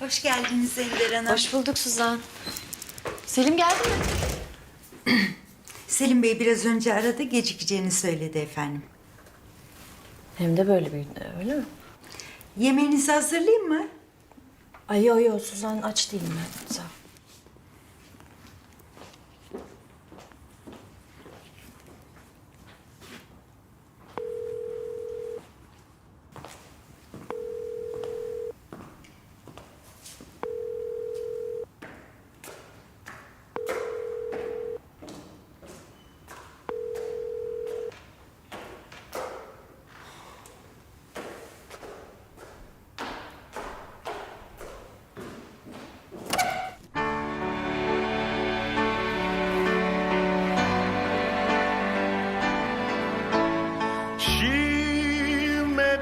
Hoş geldiniz Ender Hanım. Hoş bulduk Suzan. Selim geldi mi? Selim Bey biraz önce aradı, gecikeceğini söyledi efendim. Hem de böyle bir günde öyle mi? Yemeğinizi hazırlayayım mı? Ay yo yo Suzan aç değilim ben. Sağ ol.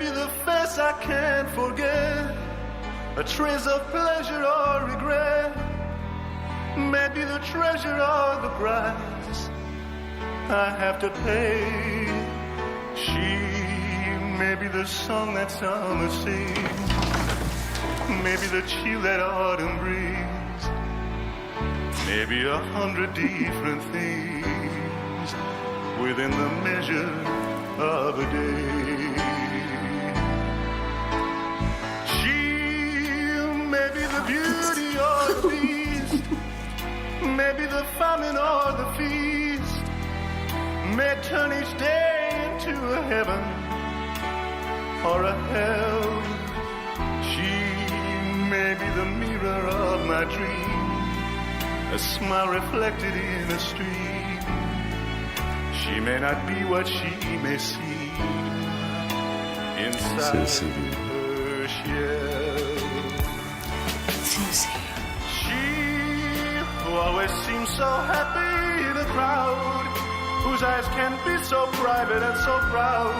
Be the face I can't forget, a trace of pleasure or regret, maybe the treasure or the price I have to pay. She may be the song that summer sings, maybe the chill that autumn brings, maybe a hundred different things within the measure of a day. Beauty or the beast, maybe the famine or the feast, may turn each day into a heaven or a hell. She may be the mirror of my dream, a smile reflected in a stream. She may not be what she may seem inside her shell. Always seems so happy in a crowd, whose eyes can be so private and so proud.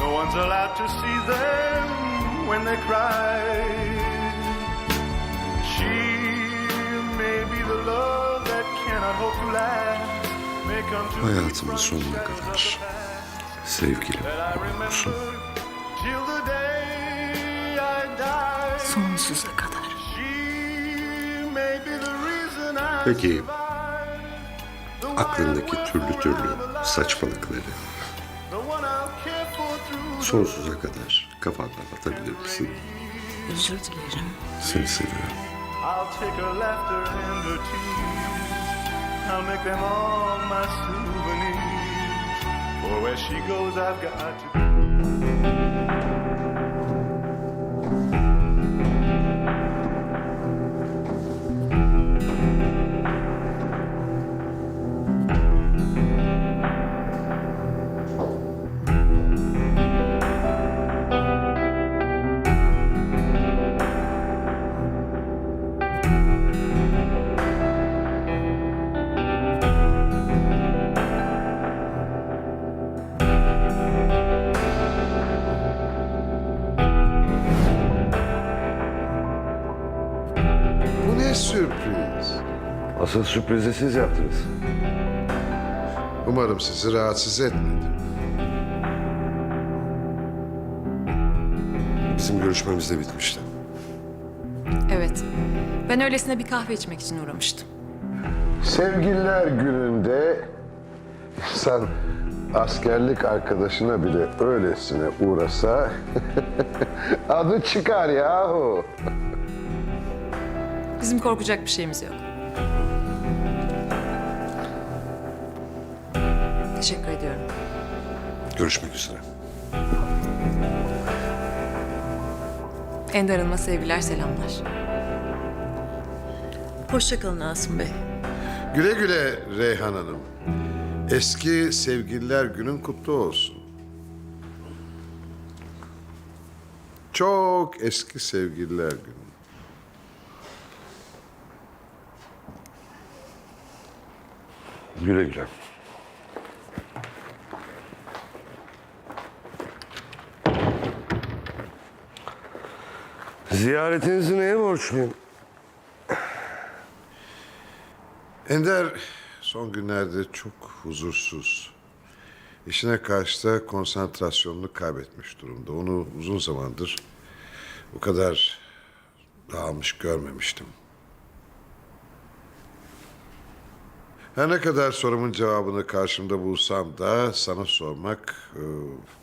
No one's allowed to see them when they cry. She may be the love that cannot hope to last. May come to me Hayatımın from sonuna shadows of kadar the past sevgilim that I olursun. Peki, Aklındaki türlü türlü saçmalıkları sonsuza kadar kafandan atabilir misin? Özür dilerim. Seni seviyorum. I'll take her laughter and her tears. I'll make them all my souvenirs. For where she goes, I've got to Asıl sürprizi siz yaptınız. Umarım sizi rahatsız etmedim. Bizim görüşmemiz de bitmişti. Evet. Ben öylesine bir kahve içmek için uğramıştım. Sevgililer gününde insan askerlik arkadaşına bile öylesine uğrasa adı çıkar yahu. Bizim korkacak bir şeyimiz yok. Teşekkür ediyorum. Görüşmek üzere. Ender Hanım'a sevgiler, selamlar. Hoşçakalın Asım Bey. Güle güle Reyhan Hanım. Eski sevgililer günün kutlu olsun. Çok eski sevgililer günü. Güle güle. Ziyaretinizi neye borçluyum? Ender son günlerde çok huzursuz. İşine karşı da konsantrasyonunu kaybetmiş durumda. Onu uzun zamandır bu kadar dağılmış görmemiştim. Her ne kadar sorumun cevabını karşımda bulsam da sana sormak e,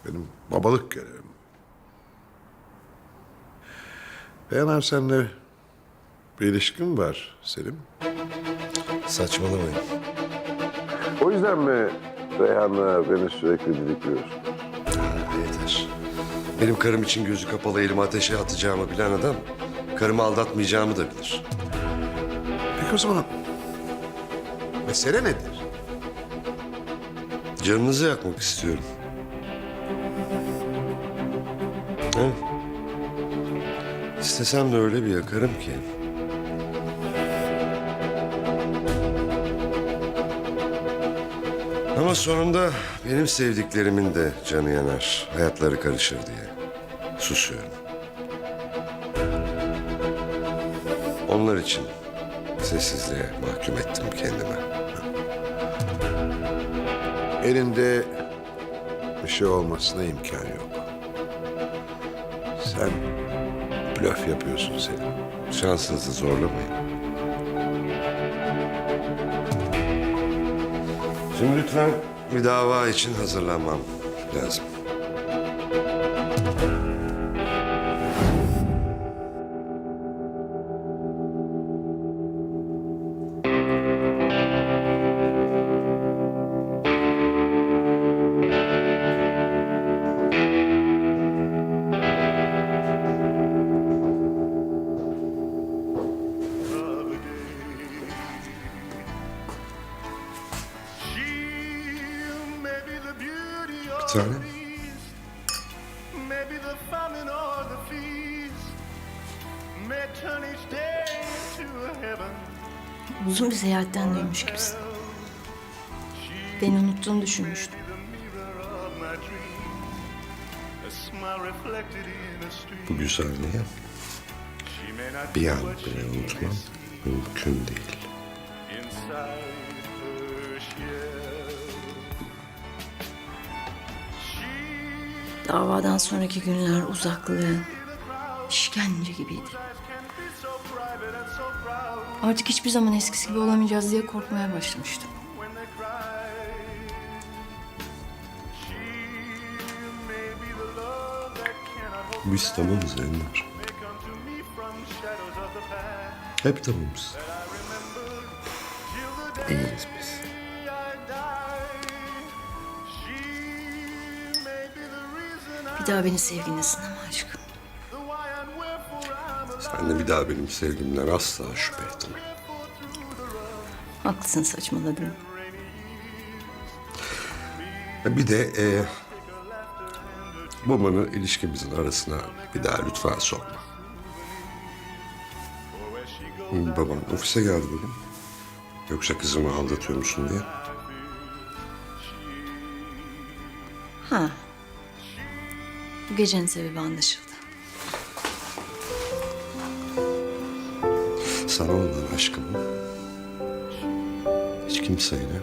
benim babalık görevim. Beğenen senle bir ilişkin var Selim. Saçmalamayın. O yüzden mi Reyhan'la beni sürekli didikliyorsun? Ha, yeter. Benim karım için gözü kapalı elimi ateşe atacağımı bilen adam... ...karımı aldatmayacağımı da bilir. Peki o zaman mesele nedir? Canınızı yakmak istiyorum. Evet. İstesem de öyle bir yakarım ki. Ama sonunda benim sevdiklerimin de canı yanar, hayatları karışır diye susuyorum. Onlar için sessizliğe mahkum ettim kendimi. Elinde bir şey olmasına imkan yok. Sen blöf yapıyorsun Selim. Şansınızı zorlamayın. Şimdi lütfen bir dava için hazırlanmam lazım. Seyahatten dönmüş gibisin. Beni unuttuğunu düşünmüştüm. Bu güzelliği bir an bile unutmam mümkün değil. Davadan sonraki günler uzaklığın işkence gibiydi. Artık hiçbir zaman eskisi gibi olamayacağız diye korkmaya başlamıştım. Biz tamamız Enver. Hep tamamız. I remember till the day Değiliz biz. Bir daha beni sevgine sınama aşkım. Sen de bir daha benim sevgimden asla şüphe etme. Haklısın saçmaladın. Bir de e, babanı ilişkimizin arasına bir daha lütfen sokma. Baban ofise geldi bugün. Yoksa kızımı aldatıyor musun diye. Ha. Bu gecenin sebebi anlaşıldı. Sana olan aşkımın hiç kimseyle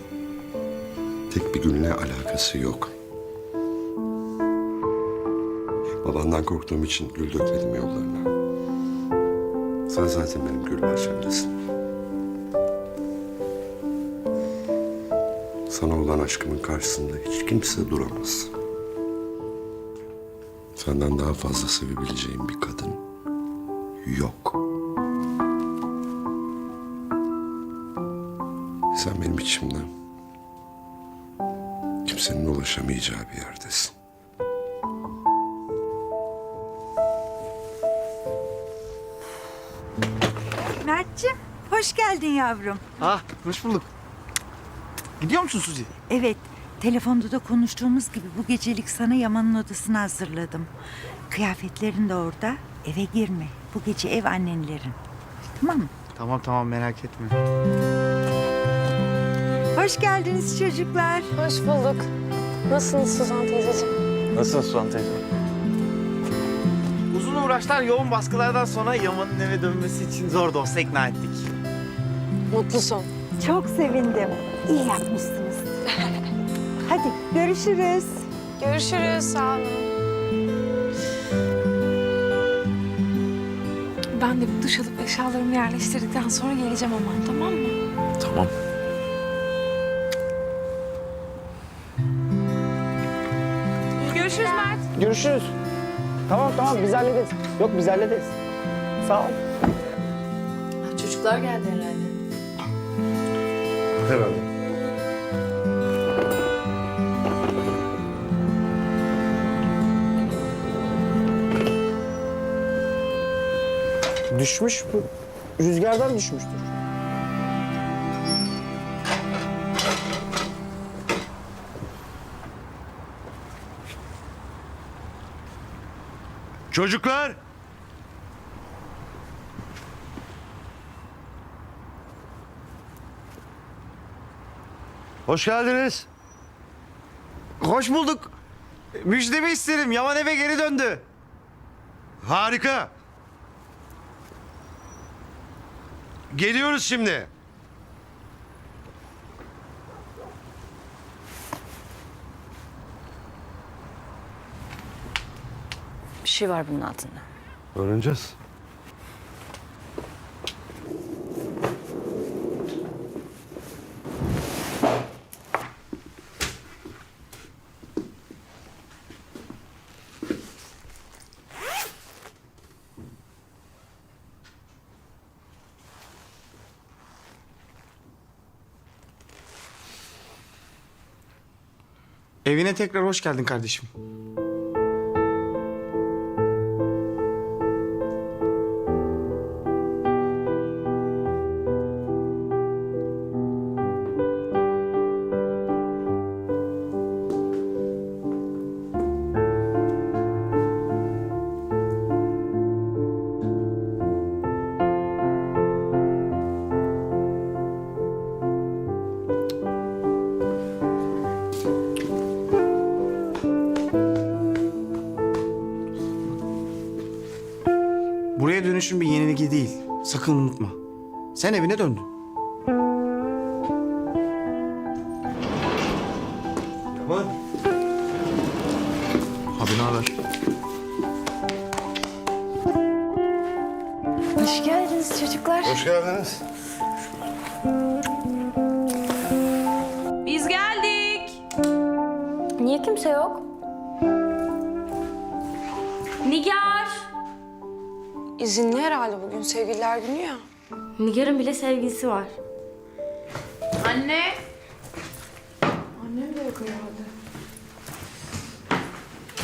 tek bir günle alakası yok. Babandan korktuğum için gül dökmedim yollarına. Sen zaten benim gül bahçemdesin. Sana olan aşkımın karşısında hiç kimse duramaz. Senden daha fazla sevebileceğim bir kadın yok. İçimde kimsenin ulaşamayacağı bir yerdesin. Mert'cim hoş geldin yavrum. Ah, hoş bulduk. Gidiyor musun Suzi? Evet telefonda da konuştuğumuz gibi bu gecelik sana Yaman'ın odasını hazırladım. Kıyafetlerin de orada. Eve girme. Bu gece ev annenlerin. Tamam mı? Tamam tamam merak etme. Hoş geldiniz çocuklar. Hoş bulduk. Nasılsınız Suzan teyzeciğim? Nasılsın Suhan teyze? Uzun uğraşlar, yoğun baskılardan sonra Yaman'ın eve dönmesi için zor da olsa ikna ettik. Mutlu son. Çok sevindim. İyi yapmışsınız. Hadi görüşürüz. Görüşürüz. Sağ olun. Ben de bir duş alıp eşyalarımı yerleştirdikten sonra geleceğim aman tamam mı? Görüşürüz. Tamam tamam biz hallederiz. Yok biz hallederiz. Sağ ol. Çocuklar geldi herhalde. Herhalde. Düşmüş bu. Rüzgardan düşmüştür. Çocuklar! Hoş geldiniz. Hoş bulduk. Müjdemi isterim. Yaman eve geri döndü. Harika. Geliyoruz şimdi. Bir şey var bunun altında. Öğreneceğiz. Evine tekrar hoş geldin kardeşim. Dönüşün bir yenilgi değil. Sakın unutma. Sen evine döndün. Sevgilisi var. Anne.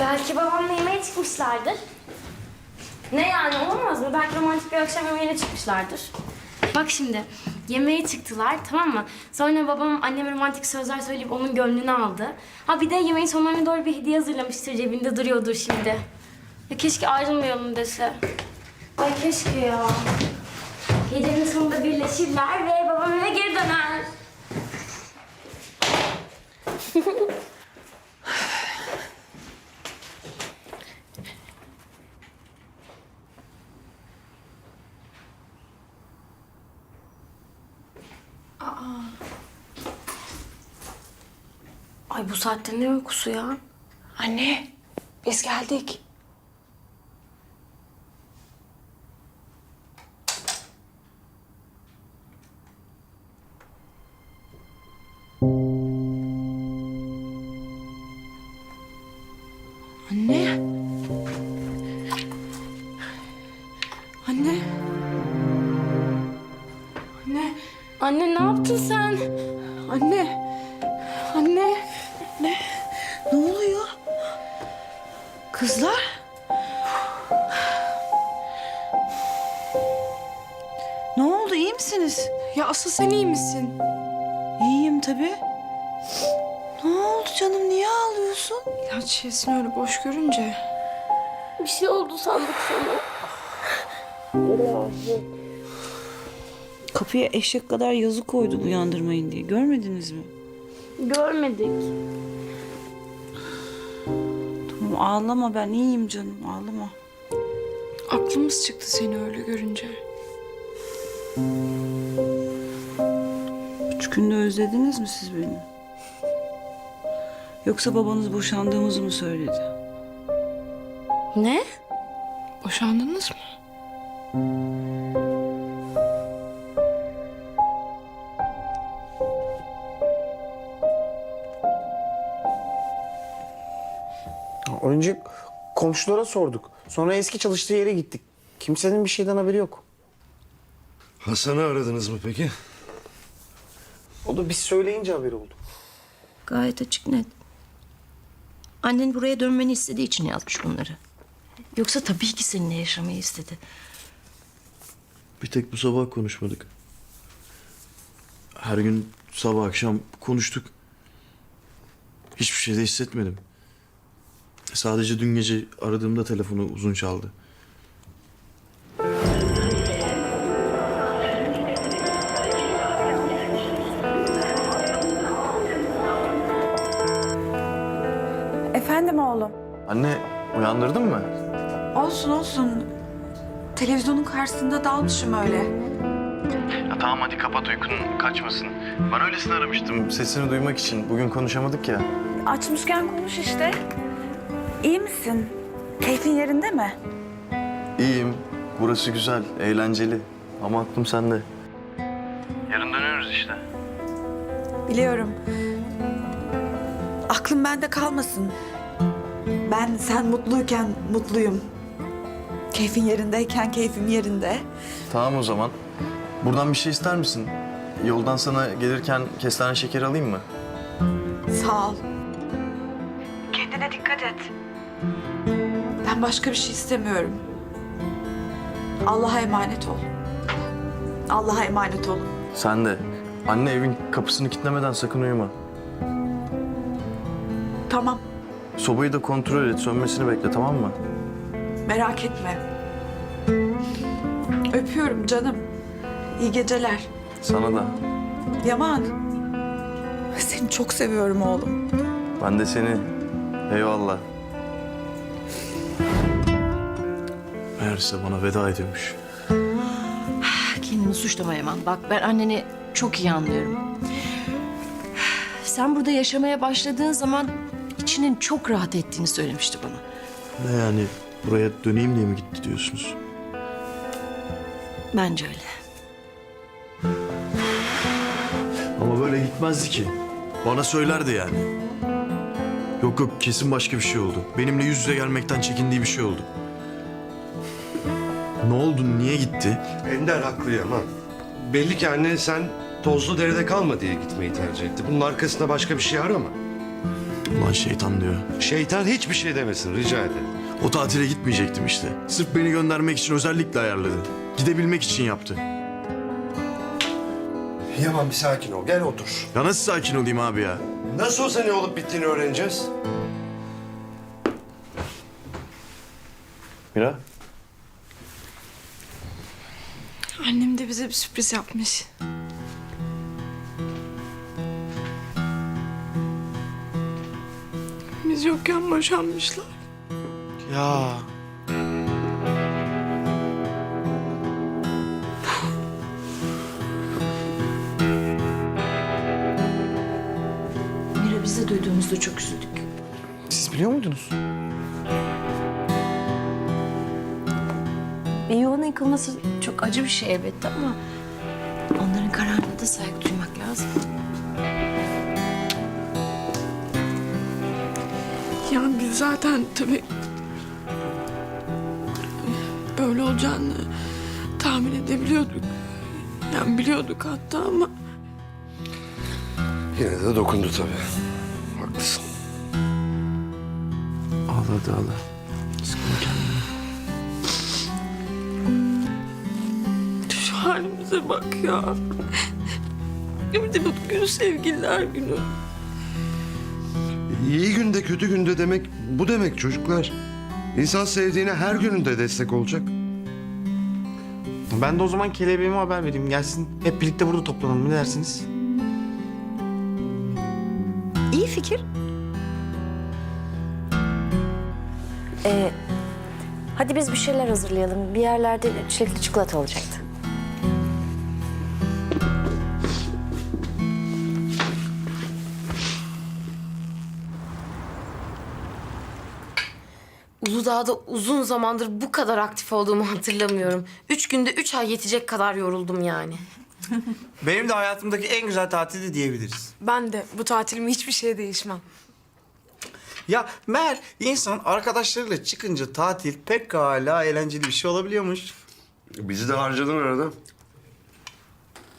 Belki babamla yemeğe çıkmışlardır. Ne yani olamaz mı? Belki romantik bir akşam yemeğine çıkmışlardır. Bak şimdi yemeğe çıktılar tamam mı? Sonra babam anneme romantik sözler söyleyip onun gönlünü aldı. Ha bir de yemeğin sonlarına doğru bir hediye hazırlamıştır cebinde duruyordur şimdi. Ya keşke ayrılmayalım dese. Ay keşke ya. Gecenin sonunda birleşirler ve babam eve geri döner. Ay bu saatte ne uykusu ya? Anne. Biz geldik. Anne. Ne yaptın sen? Anne. Anne. Ne? Ne oluyor? Kızlar? Ne oldu iyi misiniz? Ya asıl sen iyi misin? İyiyim tabii. Ne oldu canım niye ağlıyorsun? İlaç şişesini öyle boş görünce. Bir şey oldu sandık sana. Kapıya eşek kadar yazı koydu uyandırmayın diye. Görmediniz mi? Görmedik. Tamam ağlama ben iyiyim canım ağlama. Aklımız çıktı seni öyle görünce. Üç günde özlediniz mi siz beni? Yoksa babanız boşandığımızı mı söyledi? Ne? Boşandınız mı? Komşulara sorduk. Sonra eski çalıştığı yere gittik. Kimsenin bir şeyden haberi yok. Hasan'ı aradınız mı peki? O da biz söyleyince haberi oldu. Gayet açık net. Annen buraya dönmeni istediği için yazmış bunları. Yoksa tabii ki seninle yaşamayı istedi. Bir tek bu sabah konuşmadık. Her gün sabah akşam konuştuk. Hiçbir şey de hissetmedim. Sadece dün gece aradığımda telefonu uzun çaldı. Efendim oğlum. Anne uyandırdın mı? Olsun olsun. Televizyonun karşısında dalmışım öyle. Ya tamam hadi kapat uykun kaçmasın. Ben öylesine aramıştım sesini duymak için. Bugün konuşamadık ya. Açmışken konuş işte. İyi misin? Keyfin yerinde mi? İyiyim. Burası güzel, eğlenceli. Ama aklım sende. Yarın dönüyoruz işte. Biliyorum. Aklım bende kalmasın. Ben sen mutluyken mutluyum. Keyfin yerindeyken keyfim yerinde. Tamam o zaman. Buradan bir şey ister misin? Yoldan sana gelirken kestane şekeri alayım mı? Sağ ol. Kendine dikkat et. Ben başka bir şey istemiyorum. Allah'a emanet ol. Allah'a emanet ol. Sen de. Anne evin kapısını kilitlemeden sakın uyuma. Tamam, Sobayı da kontrol et, sönmesini bekle tamam mı? merak etme. Öpüyorum canım. İyi geceler. Sana da. Yaman. Seni çok seviyorum oğlum. Ben de seni. Eyvallah. Meğerse bana veda ediyormuş. Kendini suçlama Yaman. Bak ben anneni çok iyi anlıyorum. Sen burada yaşamaya başladığın zaman içinin çok rahat ettiğini söylemişti bana. Ne yani buraya döneyim diye mi gitti diyorsunuz? Bence öyle. Ama böyle gitmezdi ki. Bana söylerdi yani. Yok yok kesin başka bir şey oldu. Benimle yüz yüze gelmekten çekindiği bir şey oldu. Ne oldu? Niye gitti? Ender haklı Yaman. Belli ki anne sen tozlu derede kalma diye gitmeyi tercih etti. Bunun arkasında başka bir şey arama. Ulan şeytan diyor. Şeytan hiçbir şey demesin rica ederim. O tatile gitmeyecektim işte. Sırf beni göndermek için özellikle ayarladı. Gidebilmek için yaptı. Yaman bir sakin ol gel otur. Ya nasıl sakin olayım abi ya? Nasıl olsa ne olup bittiğini öğreneceğiz. Mira? De bize bir sürpriz yapmış. Biz yokken boşanmışlar. Ya Mira biz de duyduğumuzda çok üzüldük. siz biliyor muydunuz? Yıkılması çok acı bir şey elbette ama... ...onların kararına da saygı duymak lazım. Yani biz zaten tabii böyle olacağını tahmin edebiliyorduk. Yani biliyorduk hatta ama Yine de dokundu tabii. Haklısın. Ağladı ağla. Halimize bak ya. Bir de bugün sevgililer günü. İyi günde kötü günde demek bu demek çocuklar. İnsan sevdiğine her gününde destek olacak. Ben de o zaman kelebeğime haber vereyim. Gelsin hep birlikte burada toplanalım. Ne dersiniz? İyi fikir. Ee, hadi biz bir şeyler hazırlayalım. Bir yerlerde çilekli çikolata olacaktı. Uludağ'da uzun zamandır bu kadar aktif olduğumu hatırlamıyorum. Üç günde üç ay yetecek kadar yoruldum yani. Benim de hayatımdaki en güzel tatildi diyebiliriz. Ben de bu tatilimi hiçbir şeye değişmem. Ya meğer insan arkadaşlarıyla çıkınca tatil pek hala eğlenceli bir şey olabiliyormuş. Bizi de harcadın arada.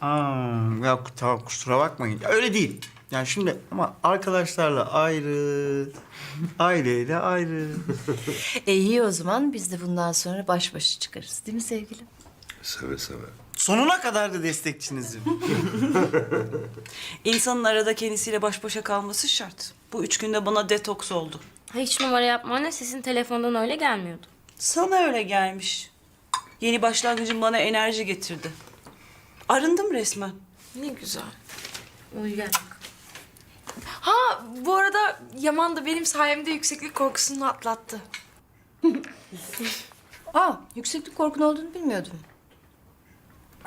Aa, ya tamam kusura bakmayın. Ya öyle değil. Yani şimdi ama arkadaşlarla ayrı, aileyle ayrı. E iyi o zaman biz de bundan sonra baş başa çıkarız değil mi sevgilim? Seve seve. Sonuna kadar da destekçinizim. İnsanın arada kendisiyle baş başa kalması şart. Bu üç günde bana detoks oldu. Ha, Hiç numara yapma anne sesin telefondan öyle gelmiyordu. Sana öyle gelmiş. Yeni başlangıcın bana enerji getirdi. Arındım resmen. Ne güzel. Uygar. Ha bu arada Yaman da benim sayemde yükseklik korkusunu atlattı. Aa yükseklik korkun olduğunu bilmiyordum.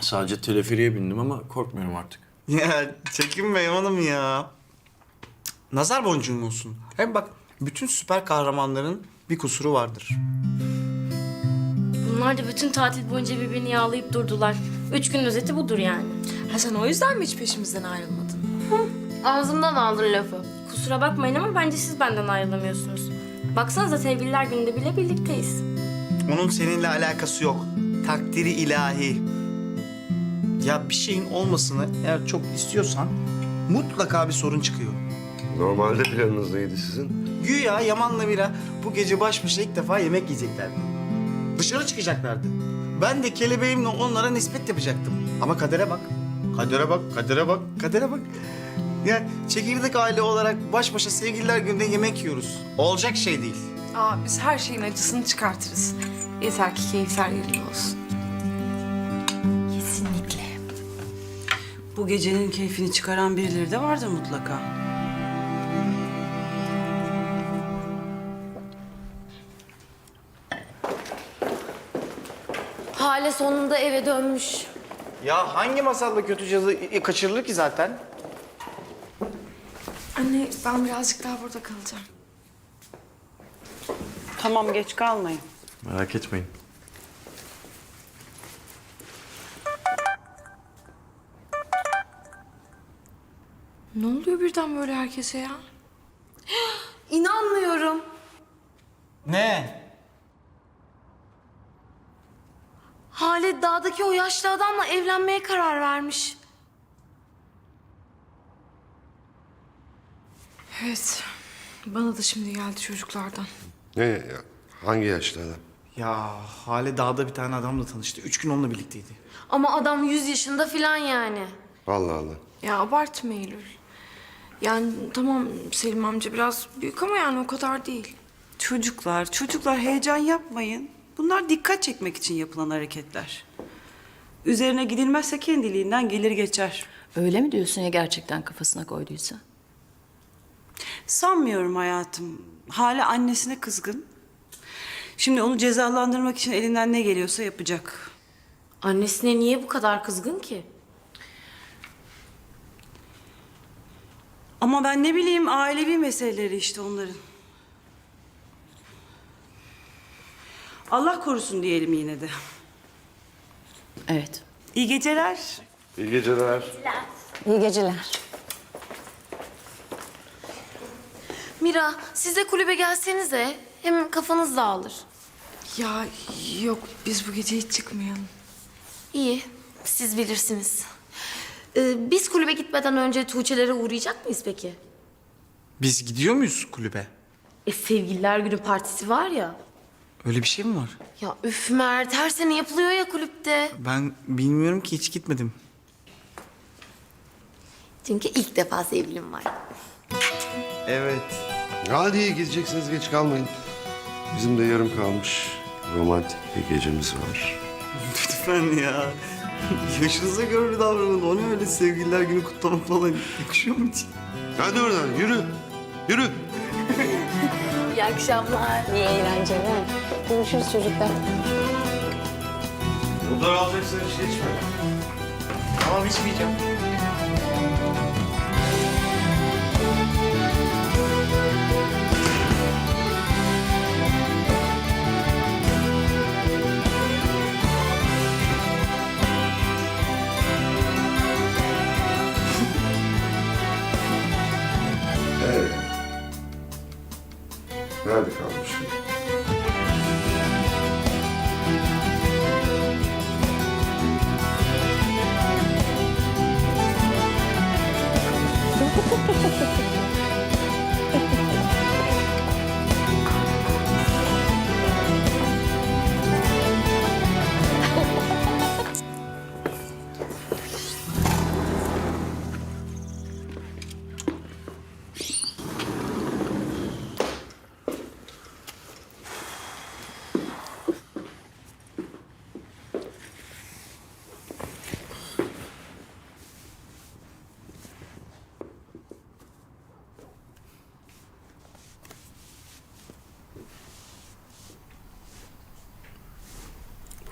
Sadece teleferiye bindim ama korkmuyorum artık. ya çekinme Yaman'ım ya. Nazar boncuğum olsun. Hem bak bütün süper kahramanların bir kusuru vardır. Bunlar da bütün tatil boyunca birbirini yağlayıp durdular. Üç gün özeti budur yani. Ha sen o yüzden mi hiç peşimizden ayrılmadın? Ağzımdan aldın lafı. Kusura bakmayın ama bence siz benden ayrılamıyorsunuz. Baksanıza sevgililer gününde bile birlikteyiz. Onun seninle alakası yok. Takdiri ilahi. Ya bir şeyin olmasını eğer çok istiyorsan mutlaka bir sorun çıkıyor. Normalde planınız neydi sizin? Güya Yaman'la Mira bu gece baş başa ilk defa yemek yiyeceklerdi. Dışarı çıkacaklardı. Ben de kelebeğimle onlara nispet yapacaktım. Ama kadere bak. Kadere bak, kadere bak, kadere bak. Ya çekirdek aile olarak baş başa sevgililer gününde yemek yiyoruz. Olacak şey değil. Aa biz her şeyin acısını çıkartırız. Yeter ki keyifler yerinde olsun. Kesinlikle. Bu gecenin keyfini çıkaran birileri de vardır mutlaka. Hale sonunda eve dönmüş. Ya hangi masalda kötü cadı e, kaçırılır ki zaten? Anne ben birazcık daha burada kalacağım. Tamam geç kalmayın. Merak etmeyin. Ne oluyor birden böyle herkese ya? İnanmıyorum. Ne? Hale dağdaki o yaşlı adamla evlenmeye karar vermiş. Evet. Bana da şimdi geldi çocuklardan. Ne ya? Hangi yaşlı adam? Ya Hale dağda bir tane adamla tanıştı. Üç gün onunla birlikteydi. Ama adam 100 yaşında falan yani. Allah Allah. Ya abartma Eylül. Yani tamam Selim amca biraz büyük ama yani o kadar değil. Çocuklar, çocuklar heyecan yapmayın. Bunlar dikkat çekmek için yapılan hareketler. Üzerine gidilmezse kendiliğinden gelir geçer. Öyle mi diyorsun ya gerçekten kafasına koyduysa? Sanmıyorum hayatım. Hala annesine kızgın. Şimdi onu cezalandırmak için elinden ne geliyorsa yapacak. Annesine niye bu kadar kızgın ki? Ama ben ne bileyim ailevi meseleleri işte onların. Allah korusun diyelim yine de. Evet. İyi geceler. İyi geceler. İyi geceler. Mira siz de kulübe gelsenize. Hem kafanız dağılır. Ya yok biz bu gece hiç çıkmayalım. İyi siz bilirsiniz. Ee, biz kulübe gitmeden önce Tuğçe'lere uğrayacak mıyız peki? Biz gidiyor muyuz kulübe? E sevgililer günü partisi var ya. Öyle bir şey mi var? Ya üf Mert her sene yapılıyor ya kulüpte. Ben bilmiyorum ki hiç gitmedim. Çünkü ilk defa sevgilim var. Evet. Hadi gideceksiniz geç kalmayın. Bizim de yarım kalmış romantik bir gecemiz var. Lütfen ya. Yaşınıza göre davranın. O ne öyle sevgililer günü kutlamak falan yakışıyor mu hiç? Hadi oradan yürü. Yürü. İyi akşamlar. İyi eğlenceler. Görüşürüz çocuklar. Bunlar alacaksan hiç içme. Tamam içmeyeceğim. Hadi.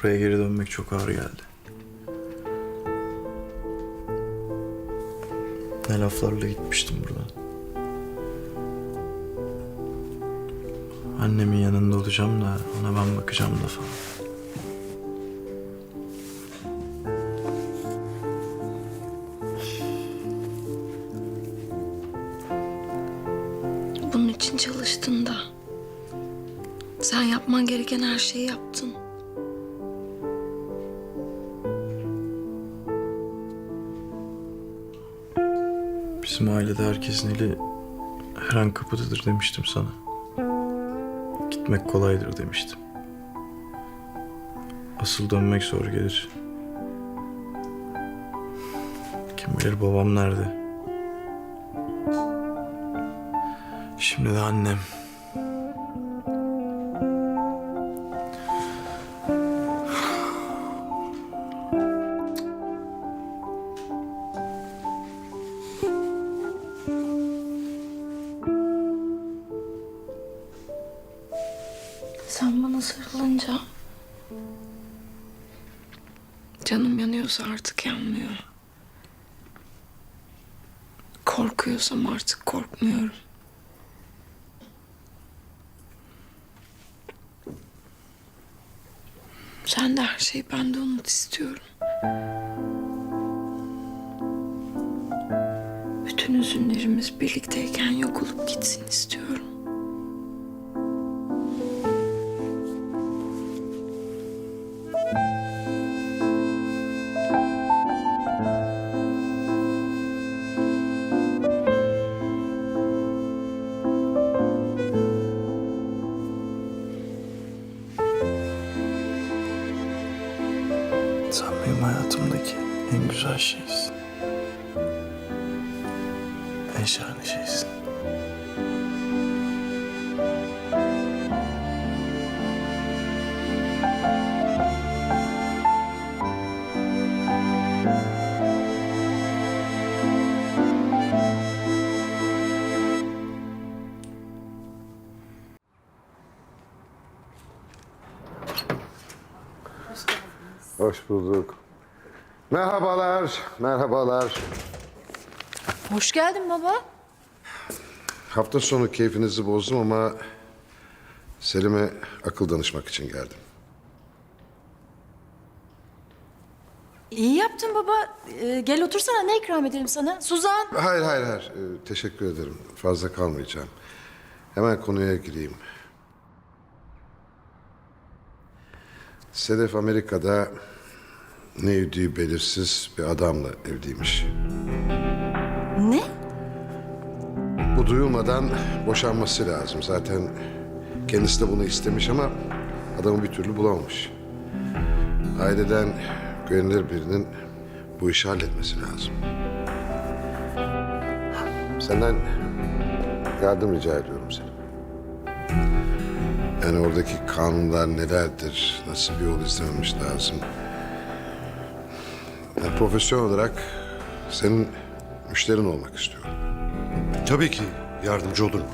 Buraya geri dönmek çok ağır geldi. Ne laflarla gitmiştim buradan. Annemin yanında olacağım da ona ben bakacağım da falan. Bunun için çalıştın da. Sen yapman gereken her şeyi yaptın. Ailede herkesin eli her an kapıdadır demiştim sana. Gitmek kolaydır demiştim. Asıl dönmek zor gelir. Kim bilir babam nerede? Şimdi de annem. Sen bana sarılınca... Canım yanıyorsa artık yanmıyor. Korkuyorsam artık korkmuyorum. Sen de her şeyi bende unut istiyorum. Bütün üzünlerimiz birlikteyken yok olup gitsin istiyorum. En güzel şeysin. En şahane şeysin. Hoş bulduk. Merhabalar, merhabalar. Hoş geldin baba. Hafta sonu keyfinizi bozdum ama Selim'e akıl danışmak için geldim. İyi yaptın baba. Ee, gel otursana ne ikram edelim sana? Suzan. Hayır, hayır, hayır. Ee, teşekkür ederim. Fazla kalmayacağım. Hemen konuya gireyim. Sedef Amerika'da ne yediği belirsiz bir adamla evliymiş. Ne? Bu duyulmadan boşanması lazım. Zaten kendisi de bunu istemiş ama adamı bir türlü bulamamış. Aileden güvenilir birinin bu işi halletmesi lazım. Senden yardım rica ediyorum seni. Yani oradaki kanunlar nelerdir, nasıl bir yol izlememiz lazım. Yani profesyonel olarak senin müşterin olmak istiyorum. Tabii ki yardımcı olurum.